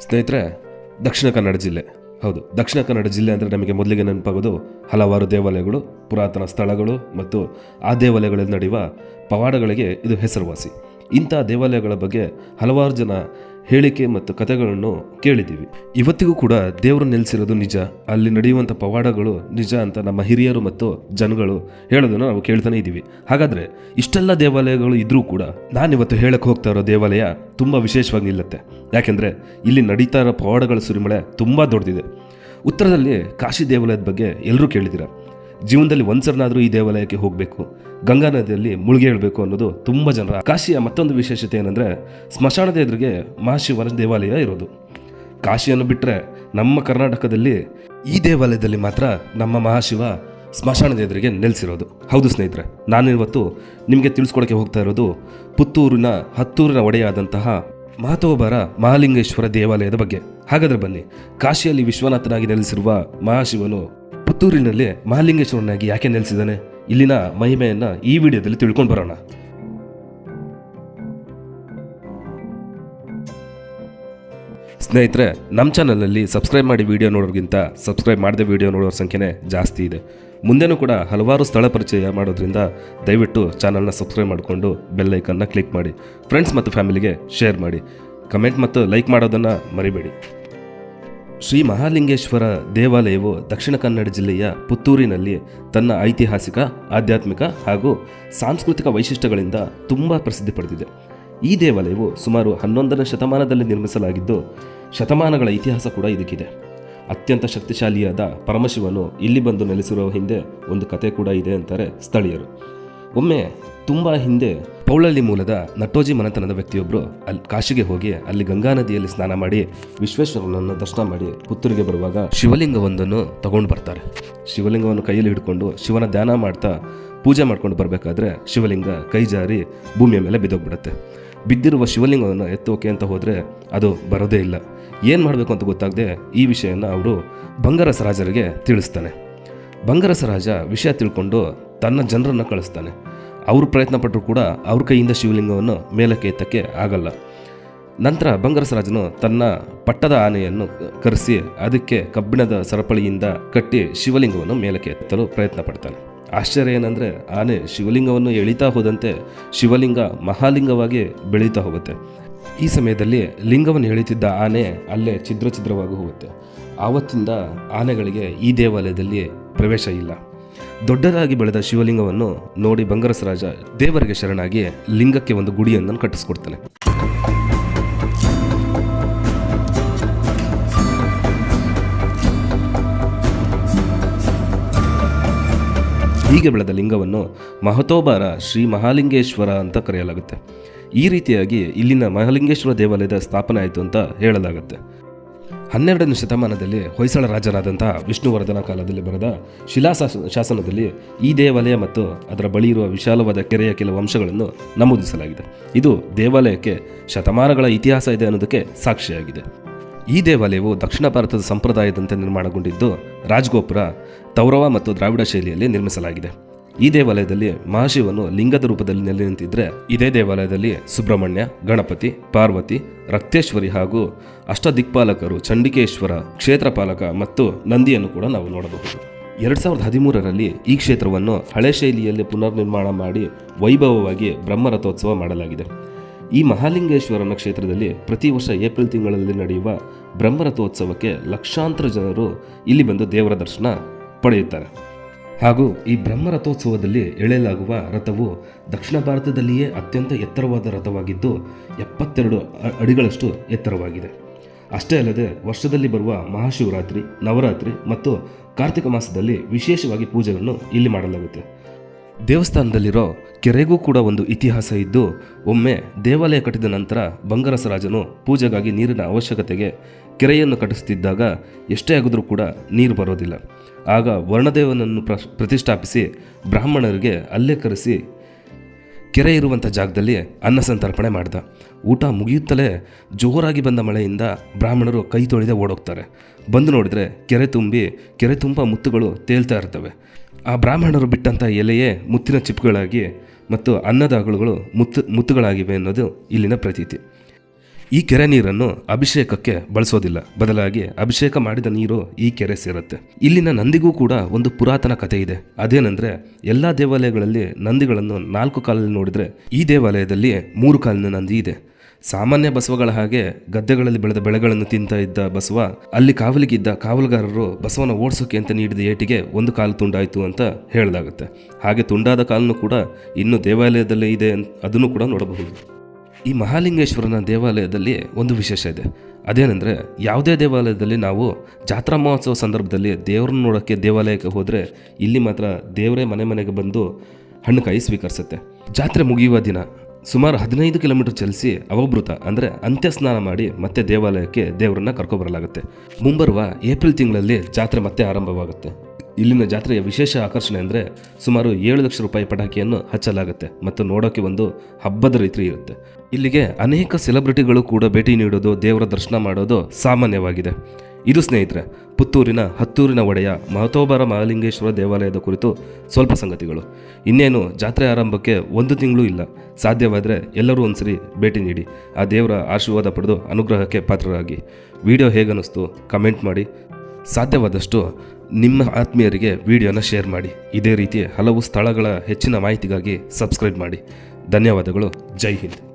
ಸ್ನೇಹಿತರೆ, ದಕ್ಷಿಣ ಕನ್ನಡ ಜಿಲ್ಲೆ. ಹೌದು, ದಕ್ಷಿಣ ಕನ್ನಡ ಜಿಲ್ಲೆ ಅಂದರೆ ನಮಗೆ ಮೊದಲಿಗೆ ನೆನಪಾಗೋದು ಹಲವಾರು ದೇವಾಲಯಗಳು, ಪುರಾತನ ಸ್ಥಳಗಳು ಮತ್ತು ಆ ದೇವಾಲಯಗಳಲ್ಲಿ ನಡೆಯುವ ಪವಾಡಗಳಿಗೆ ಇದು ಹೆಸರುವಾಸಿ. ಇಂಥ ದೇವಾಲಯಗಳ ಬಗ್ಗೆ ಹಲವಾರು ಜನ ಹೇಳಿಕೆ ಮತ್ತು ಕಥೆಗಳನ್ನು ಕೇಳಿದ್ದೀವಿ. ಇವತ್ತಿಗೂ ಕೂಡ ದೇವರು ನೆಲೆಸಿರೋದು ನಿಜ. ಅಲ್ಲಿ ನಡೆಯುವಂಥ ಪವಾಡಗಳು ನಿಜ ಅಂತ ನಮ್ಮ ಹಿರಿಯರು ಮತ್ತು ಜನಗಳು ಹೇಳೋದನ್ನು ನಾವು ಕೇಳ್ತಾನೆ ಇದ್ದೀವಿ. ಹಾಗಾದರೆ ಇಷ್ಟೆಲ್ಲ ದೇವಾಲಯಗಳು ಇದ್ದರೂ ಕೂಡ ನಾನಿವತ್ತು ಹೇಳಕ್ಕೆ ಹೋಗ್ತಾ ಇರೋ ದೇವಾಲಯ ತುಂಬ ವಿಶೇಷವಾಗಿ ನಿಲ್ಲುತ್ತೆ. ಯಾಕೆಂದರೆ ಇಲ್ಲಿ ನಡೀತಾ ಇರೋ ಪವಾಡಗಳ ಸುರಿಮಳೆ ತುಂಬ ದೊಡ್ಡದಿದೆ. ಉತ್ತರದಲ್ಲಿ ಕಾಶಿ ದೇವಾಲಯದ ಬಗ್ಗೆ ಎಲ್ಲರೂ ಕೇಳಿದ್ದೀರ? ಜೀವನದಲ್ಲಿ ಒಂದ್ಸರನಾದರೂ ಈ ದೇವಾಲಯಕ್ಕೆ ಹೋಗಬೇಕು, ಗಂಗಾ ನದಿಯಲ್ಲಿ ಮುಳುಗಿ ಹೇಳಬೇಕು ಅನ್ನೋದು ತುಂಬ ಜನರ ಕಾಶಿಯ ಮತ್ತೊಂದು ವಿಶೇಷತೆ ಏನಂದರೆ, ಸ್ಮಶಾನದ ಎದುರಿಗೆ ಮಹಾಶಿವರ ದೇವಾಲಯ ಇರೋದು. ಕಾಶಿಯನ್ನು ಬಿಟ್ಟರೆ ನಮ್ಮ ಕರ್ನಾಟಕದಲ್ಲಿ ಈ ದೇವಾಲಯದಲ್ಲಿ ಮಾತ್ರ ನಮ್ಮ ಮಹಾಶಿವ ಸ್ಮಶಾನದ ಎದುರಿಗೆ ನೆಲೆಸಿರೋದು. ಹೌದು ಸ್ನೇಹಿತರೆ ನಾನಿವತ್ತು ನಿಮಗೆ ತಿಳಿಸ್ಕೊಡಕ್ಕೆ ಹೋಗ್ತಾ ಇರೋದು ಪುತ್ತೂರಿನ ಹತ್ತೂರಿನ ಒಡೆಯಾದಂತಹ ಮಹತೋಬರ ಮಹಾಲಿಂಗೇಶ್ವರ ದೇವಾಲಯದ ಬಗ್ಗೆ. ಹಾಗಾದರೆ ಬನ್ನಿ, ಕಾಶಿಯಲ್ಲಿ ವಿಶ್ವನಾಥನಾಗಿ ನೆಲೆಸಿರುವ ಮಹಾಶಿವನು ಪುತ್ತೂರಿನಲ್ಲಿ ಮಹಾಲಿಂಗೇಶ್ವರನಾಗಿ ಯಾಕೆ ನೆಲೆಸಿದ್ದಾನೆ? ಇಲ್ಲಿನ ಮಹಿಮೆಯನ್ನ ಈ ವಿಡಿಯೋದಲ್ಲಿ ತಿಳ್ಕೊಂಡು ಬರೋಣ. ಸ್ನೇಹಿತರೆ ನಮ್ಮ ಚಾನಲಲ್ಲಿ ಸಬ್ಸ್ಕ್ರೈಬ್ ಮಾಡಿ ವಿಡಿಯೋ ನೋಡೋರಿಗಿಂತ ಸಬ್ಸ್ಕ್ರೈಬ್ ಮಾಡದೆ ವಿಡಿಯೋ ನೋಡೋರ ಸಂಖ್ಯೆನೇ ಜಾಸ್ತಿ ಇದೆ. ಮುಂದೆನೂ ಕೂಡ ಹಲವಾರು ಸ್ಥಳ ಪರಿಚಯ ಮಾಡೋದ್ರಿಂದ ದಯವಿಟ್ಟು ಚಾನಲ್ನ ಸಬ್ಸ್ಕ್ರೈಬ್ ಮಾಡಿಕೊಂಡು ಬೆಲ್ ಐಕನ್ನ ಕ್ಲಿಕ್ ಮಾಡಿ. ಫ್ರೆಂಡ್ಸ್ ಮತ್ತು ಫ್ಯಾಮಿಲಿಗೆ ಶೇರ್ ಮಾಡಿ. ಕಮೆಂಟ್ ಮತ್ತು ಲೈಕ್ ಮಾಡೋದನ್ನು ಮರಿಬೇಡಿ. ಶ್ರೀ ಮಹಾಲಿಂಗೇಶ್ವರ ದೇವಾಲಯವು ದಕ್ಷಿಣ ಕನ್ನಡ ಜಿಲ್ಲೆಯ ಪುತ್ತೂರಿನಲ್ಲಿ ತನ್ನ ಐತಿಹಾಸಿಕ, ಆಧ್ಯಾತ್ಮಿಕ ಹಾಗೂ ಸಾಂಸ್ಕೃತಿಕ ವೈಶಿಷ್ಟ್ಯಗಳಿಂದ ತುಂಬ ಪ್ರಸಿದ್ಧಿ ಪಡೆದಿದೆ. ಈ ದೇವಾಲಯವು ಸುಮಾರು ಹನ್ನೊಂದನೇ ಶತಮಾನದಲ್ಲಿ ನಿರ್ಮಿಸಲಾಗಿದ್ದು, ಶತಮಾನಗಳ ಇತಿಹಾಸ ಕೂಡ ಇದಕ್ಕಿದೆ. ಅತ್ಯಂತ ಶಕ್ತಿಶಾಲಿಯಾದ ಪರಮಶಿವನು ಇಲ್ಲಿ ಬಂದು ನೆಲೆಸಿರುವ ಹಿಂದೆ ಒಂದು ಕತೆ ಕೂಡ ಇದೆ ಅಂತಾರೆ ಸ್ಥಳೀಯರು. ಒಮ್ಮೆ ತುಂಬ ಹಿಂದೆ ಪೌಳಳ್ಳಿ ಮೂಲದ ನಟೋಜಿ ಮನೆತನದ ವ್ಯಕ್ತಿಯೊಬ್ಬರು ಅಲ್ಲಿ ಕಾಶಿಗೆ ಹೋಗಿ ಅಲ್ಲಿ ಗಂಗಾ ನದಿಯಲ್ಲಿ ಸ್ನಾನ ಮಾಡಿ ವಿಶ್ವೇಶ್ವರನನ್ನು ದರ್ಶನ ಮಾಡಿ ಪುತ್ತೂರಿಗೆ ಬರುವಾಗ ಶಿವಲಿಂಗವೊಂದನ್ನು ತಗೊಂಡು ಬರ್ತಾರೆ. ಶಿವಲಿಂಗವನ್ನು ಕೈಯಲ್ಲಿ ಹಿಡ್ಕೊಂಡು ಶಿವನ ಧ್ಯಾನ ಮಾಡ್ತಾ ಪೂಜೆ ಮಾಡ್ಕೊಂಡು ಬರಬೇಕಾದ್ರೆ ಶಿವಲಿಂಗ ಕೈ ಜಾರಿ ಭೂಮಿಯ ಮೇಲೆ ಬಿದ್ದೋಗ್ಬಿಡುತ್ತೆ. ಬಿದ್ದಿರುವ ಶಿವಲಿಂಗವನ್ನು ಎತ್ತೋಕೆ ಅಂತ ಹೋದರೆ ಅದು ಬರೋದೇ ಇಲ್ಲ. ಏನು ಮಾಡಬೇಕು ಅಂತ ಗೊತ್ತಾಗದೆ ಈ ವಿಷಯನ ಅವರು ಬಂಗರಸ ರಾಜರಿಗೆ ತಿಳಿಸ್ತಾನೆ. ಬಂಗರಸ ರಾಜ ವಿಷಯ ತಿಳ್ಕೊಂಡು ತನ್ನ ಜನರನ್ನು ಕಳಿಸ್ತಾನೆ. ಅವರು ಪ್ರಯತ್ನ ಪಟ್ಟರು ಕೂಡ ಅವ್ರ ಕೈಯಿಂದ ಶಿವಲಿಂಗವನ್ನು ಮೇಲಕ್ಕೆ ಎತ್ತಕ್ಕೆ ಆಗಲ್ಲ. ನಂತರ ಬಂಗರಸರಾಜನು ತನ್ನ ಪಟ್ಟದ ಆನೆಯನ್ನು ಕರೆಸಿ ಅದಕ್ಕೆ ಕಬ್ಬಿಣದ ಸರಪಳಿಯಿಂದ ಕಟ್ಟಿ ಶಿವಲಿಂಗವನ್ನು ಮೇಲಕ್ಕೆ ಎತ್ತಲು ಪ್ರಯತ್ನ ಪಡ್ತಾನೆ ಆಶ್ಚರ್ಯ ಏನಂದರೆ ಆನೆ ಶಿವಲಿಂಗವನ್ನು ಎಳಿತಾ ಹೋದಂತೆ ಶಿವಲಿಂಗ ಮಹಾಲಿಂಗವಾಗಿ ಬೆಳೀತಾ ಹೋಗುತ್ತೆ. ಈ ಸಮಯದಲ್ಲಿ ಲಿಂಗವನ್ನು ಎಳಿತಿದ್ದ ಆನೆ ಅಲ್ಲೇ ಛಿದ್ರ ಛಿದ್ರವಾಗಿ ಹೋಗುತ್ತೆ. ಆವತ್ತಿಂದ ಆನೆಗಳಿಗೆ ಈ ದೇವಾಲಯದಲ್ಲಿ ಪ್ರವೇಶ ಇಲ್ಲ. ದೊಡ್ಡದಾಗಿ ಬೆಳೆದ ಶಿವಲಿಂಗವನ್ನು ನೋಡಿ ಬಂಗರಸರಾಜ ದೇವರಿಗೆ ಶರಣಾಗಿ ಲಿಂಗಕ್ಕೆ ಒಂದು ಗುಡಿಯನ್ನು ಕಟ್ಟಿಸ್ಕೊಡ್ತಾನೆ. ಹೀಗೆ ಬೆಳೆದ ಲಿಂಗವನ್ನು ಮಹತೋಬಾರ ಶ್ರೀ ಮಹಾಲಿಂಗೇಶ್ವರ ಅಂತ ಕರೆಯಲಾಗುತ್ತೆ. ಈ ರೀತಿಯಾಗಿ ಇಲ್ಲಿನ ಮಹಾಲಿಂಗೇಶ್ವರ ದೇವಾಲಯದ ಸ್ಥಾಪನೆ ಆಯಿತು ಅಂತ ಹೇಳಲಾಗುತ್ತೆ. ಹನ್ನೆರಡನೇ ಶತಮಾನದಲ್ಲಿ ಹೊಯ್ಸಳ ರಾಜರಾದಂಥ ವಿಷ್ಣುವರ್ಧನ ಕಾಲದಲ್ಲಿ ಬರೆದ ಶಿಲಾಶಾಸ ಶಾಸನದಲ್ಲಿ ಈ ದೇವಾಲಯ ಮತ್ತು ಅದರ ಬಳಿ ಇರುವ ವಿಶಾಲವಾದ ಕೆರೆಯ ಕೆಲವು ಅಂಶಗಳನ್ನು ನಮೂದಿಸಲಾಗಿದೆ. ಇದು ದೇವಾಲಯಕ್ಕೆ ಶತಮಾನಗಳ ಇತಿಹಾಸ ಇದೆ ಅನ್ನೋದಕ್ಕೆ ಸಾಕ್ಷಿಯಾಗಿದೆ. ಈ ದೇವಾಲಯವು ದಕ್ಷಿಣ ಭಾರತದ ಸಂಪ್ರದಾಯದಂತೆ ನಿರ್ಮಾಣಗೊಂಡಿದ್ದು ರಾಜಗೋಪುರ, ತೌರವ ಮತ್ತು ದ್ರಾವಿಡ ಶೈಲಿಯಲ್ಲಿ ನಿರ್ಮಿಸಲಾಗಿದೆ. ಈ ದೇವಾಲಯದಲ್ಲಿ ಮಹಾಶಿವನು ಲಿಂಗದ ರೂಪದಲ್ಲಿ ನೆಲೆ ನಿಂತಿದ್ರೆ ಇದೇ ದೇವಾಲಯದಲ್ಲಿ ಸುಬ್ರಹ್ಮಣ್ಯ, ಗಣಪತಿ, ಪಾರ್ವತಿ, ರಕ್ತೇಶ್ವರಿ ಹಾಗೂ ಅಷ್ಟದಿಕ್ಪಾಲಕರು, ಚಂಡಿಕೇಶ್ವರ, ಕ್ಷೇತ್ರಪಾಲಕ ಮತ್ತು ನಂದಿಯನ್ನು ಕೂಡ ನಾವು ನೋಡಬಹುದು. ಎರಡ್ ಸಾವಿರದ ಹದಿಮೂರರಲ್ಲಿ ಈ ಕ್ಷೇತ್ರವನ್ನು ಹಳೆ ಶೈಲಿಯಲ್ಲಿ ಪುನರ್ನಿರ್ಮಾಣ ಮಾಡಿ ವೈಭವವಾಗಿ ಬ್ರಹ್ಮರಥೋತ್ಸವ ಮಾಡಲಾಗಿದೆ. ಈ ಮಹಾಲಿಂಗೇಶ್ವರನ ಕ್ಷೇತ್ರದಲ್ಲಿ ಪ್ರತಿ ವರ್ಷ ಏಪ್ರಿಲ್ ತಿಂಗಳಲ್ಲಿ ನಡೆಯುವ ಬ್ರಹ್ಮರಥೋತ್ಸವಕ್ಕೆ ಲಕ್ಷಾಂತರ ಜನರು ಇಲ್ಲಿ ಬಂದು ದೇವರ ದರ್ಶನ ಪಡೆಯುತ್ತಾರೆ. ಹಾಗೂ ಈ ಬ್ರಹ್ಮರಥೋತ್ಸವದಲ್ಲಿ ಎಳೆಯಲಾಗುವ ರಥವು ದಕ್ಷಿಣ ಭಾರತದಲ್ಲಿಯೇ ಅತ್ಯಂತ ಎತ್ತರವಾದ ರಥವಾಗಿದ್ದು, ಎಪ್ಪತ್ತೆರಡು ಅಡಿಗಳಷ್ಟು ಎತ್ತರವಾಗಿದೆ. ಅಷ್ಟೇ ಅಲ್ಲದೆ ವರ್ಷದಲ್ಲಿ ಬರುವ ಮಹಾಶಿವರಾತ್ರಿ, ನವರಾತ್ರಿ ಮತ್ತು ಕಾರ್ತಿಕ ಮಾಸದಲ್ಲಿ ವಿಶೇಷವಾಗಿ ಪೂಜೆಗಳನ್ನು ಇಲ್ಲಿ ಮಾಡಲಾಗುತ್ತೆ. ದೇವಸ್ಥಾನದಲ್ಲಿರೋ ಕೆರೆಗೂ ಕೂಡ ಒಂದು ಇತಿಹಾಸ ಇದ್ದು, ಒಮ್ಮೆ ದೇವಾಲಯ ಕಟ್ಟಿದ ನಂತರ ಬಂಗರಸರಾಜನು ಪೂಜೆಗಾಗಿ ನೀರಿನ ಅವಶ್ಯಕತೆಗೆ ಕೆರೆಯನ್ನು ಕಟ್ಟಿಸುತ್ತಿದ್ದಾಗ ಎಷ್ಟೇ ಆಗಿದ್ರೂ ಕೂಡ ನೀರು ಬರೋದಿಲ್ಲ. ಆಗ ವರ್ಣದೇವನನ್ನು ಪ್ರ ಪ್ರತಿಷ್ಠಾಪಿಸಿ ಬ್ರಾಹ್ಮಣರಿಗೆ ಅಲ್ಲೇ ಕರೆಸಿ ಕೆರೆ ಇರುವಂಥ ಜಾಗದಲ್ಲಿ ಅನ್ನ ಸಂತರ್ಪಣೆ ಮಾಡಿದ. ಊಟ ಮುಗಿಯುತ್ತಲೇ ಜೋರಾಗಿ ಬಂದ ಮಳೆಯಿಂದ ಬ್ರಾಹ್ಮಣರು ಕೈ ತೊಳೆದೇ ಓಡೋಗ್ತಾರೆ. ಬಂದು ನೋಡಿದರೆ ಕೆರೆ ತುಂಬಿ, ಕೆರೆ ತುಂಬ ಮುತ್ತುಗಳು ತೇಲ್ತಾ ಇರ್ತವೆ. ಆ ಬ್ರಾಹ್ಮಣರು ಬಿಟ್ಟಂಥ ಎಲೆಯೇ ಮುತ್ತಿನ ಚಿಪ್ಪುಗಳಾಗಿ ಮತ್ತು ಅನ್ನದ ಅಗಳುಗಳು ಮುತ್ತು, ಮುತ್ತುಗಳಾಗಿವೆ ಅನ್ನೋದು ಇಲ್ಲಿನ ಪ್ರತೀತಿ. ಈ ಕೆರೆ ನೀರನ್ನು ಅಭಿಷೇಕಕ್ಕೆ ಬಳಸೋದಿಲ್ಲ. ಬದಲಾಗಿ ಅಭಿಷೇಕ ಮಾಡಿದ ನೀರು ಈ ಕೆರೆ ಸೇರುತ್ತೆ. ಇಲ್ಲಿನ ನಂದಿಗೂ ಕೂಡ ಒಂದು ಪುರಾತನ ಕಥೆ ಇದೆ. ಅದೇನೆಂದ್ರೆ, ಎಲ್ಲ ದೇವಾಲಯಗಳಲ್ಲಿ ನಂದಿಗಳನ್ನು ನಾಲ್ಕು ಕಾಲಲ್ಲಿ ನೋಡಿದರೆ ಈ ದೇವಾಲಯದಲ್ಲಿ ಮೂರು ಕಾಲಿನ ನಂದಿ ಇದೆ. ಸಾಮಾನ್ಯ ಬಸವಗಳ ಹಾಗೆ ಗದ್ದೆಗಳಲ್ಲಿ ಬೆಳೆದ ಬೆಳೆಗಳನ್ನು ತಿಂತ ಇದ್ದ ಬಸವ, ಅಲ್ಲಿ ಕಾವಲಿಗಿದ್ದ ಕಾವಲುಗಾರರು ಬಸವನ ಓಡಿಸೋಕೆ ಅಂತ ನೀಡಿದ ಏಟಿಗೆ ಒಂದು ಕಾಲು ತುಂಡಾಯಿತು ಅಂತ ಹೇಳಲಾಗುತ್ತೆ. ಹಾಗೆ ತುಂಡಾದ ಕಾಲನ್ನು ಕೂಡ ಇನ್ನು ದೇವಾಲಯದಲ್ಲೇ ಇದೆ ಅದನ್ನು ಕೂಡ ನೋಡಬಹುದು. ಈ ಮಹಾಲಿಂಗೇಶ್ವರನ ದೇವಾಲಯದಲ್ಲಿ ಒಂದು ವಿಶೇಷ ಇದೆ. ಅದೇನೆಂದರೆ ಯಾವುದೇ ದೇವಾಲಯದಲ್ಲಿ ನಾವು ಜಾತ್ರಾ ಮಹೋತ್ಸವ ಸಂದರ್ಭದಲ್ಲಿ ದೇವರನ್ನು ನೋಡೋಕ್ಕೆ ದೇವಾಲಯಕ್ಕೆ ಹೋದರೆ ಇಲ್ಲಿ ಮಾತ್ರ ದೇವರೇ ಮನೆ ಮನೆಗೆ ಬಂದು ಹಣ್ಣು ಕಾಯಿ ಸ್ವೀಕರಿಸುತ್ತೆ. ಜಾತ್ರೆ ಮುಗಿಯುವ ದಿನ ಸುಮಾರು ಹದಿನೈದು ಕಿಲೋಮೀಟರ್ ಚಲಿಸಿ ಅವಭೃತ, ಅಂದರೆ ಅಂತ್ಯ ಸ್ನಾನ ಮಾಡಿ ಮತ್ತೆ ದೇವಾಲಯಕ್ಕೆ ದೇವರನ್ನ ಕರ್ಕೊಬರಲಾಗುತ್ತೆ ಮುಂಬರುವ ಏಪ್ರಿಲ್ ತಿಂಗಳಲ್ಲಿ ಜಾತ್ರೆ ಮತ್ತೆ ಆರಂಭವಾಗುತ್ತೆ. ಇಲ್ಲಿನ ಜಾತ್ರೆಯ ವಿಶೇಷ ಆಕರ್ಷಣೆ ಅಂದರೆ ಸುಮಾರು ಏಳು ಲಕ್ಷ ರೂಪಾಯಿ ಪಟಾಕಿಯನ್ನು ಹಚ್ಚಲಾಗುತ್ತೆ ಮತ್ತು ನೋಡೋಕೆ ಒಂದು ಹಬ್ಬದ ರೀತಿ ಇರುತ್ತೆ. ಇಲ್ಲಿಗೆ ಅನೇಕ ಸೆಲೆಬ್ರಿಟಿಗಳು ಕೂಡ ಭೇಟಿ ನೀಡೋದು, ದೇವರ ದರ್ಶನ ಮಾಡೋದು ಸಾಮಾನ್ಯವಾಗಿದೆ. ಇದು ಸ್ನೇಹಿತರೆ, ಪುತ್ತೂರಿನ ಹತ್ತೂರಿನ ಒಡೆಯ ಮಹತೋಬರ ಮಹಾಲಿಂಗೇಶ್ವರ ದೇವಾಲಯದ ಕುರಿತು ಸ್ವಲ್ಪ ಸಂಗತಿಗಳು. ಇನ್ನೇನು ಜಾತ್ರೆ ಆರಂಭಕ್ಕೆ ಒಂದು ತಿಂಗಳು ಇಲ್ಲ. ಸಾಧ್ಯವಾದರೆ ಎಲ್ಲರೂ ಒಂದ್ಸರಿ ಭೇಟಿ ನೀಡಿ, ಆ ದೇವರ ಆಶೀರ್ವಾದ ಪಡೆದು ಅನುಗ್ರಹಕ್ಕೆ ಪಾತ್ರರಾಗಿ. ವಿಡಿಯೋ ಹೇಗನ್ನಿಸ್ತು ಕಮೆಂಟ್ ಮಾಡಿ. ಸಾಧ್ಯವಾದಷ್ಟು ನಿಮ್ಮ ಆತ್ಮೀಯರಿಗೆ ವಿಡಿಯೋನ ಶೇರ್ ಮಾಡಿ. ಇದೇ ರೀತಿ ಹಲವು ಸ್ಥಳಗಳ ಹೆಚ್ಚಿನ ಮಾಹಿತಿಗಾಗಿ ಸಬ್ಸ್ಕ್ರೈಬ್ ಮಾಡಿ. ಧನ್ಯವಾದಗಳು. ಜೈ ಹಿಂದ್.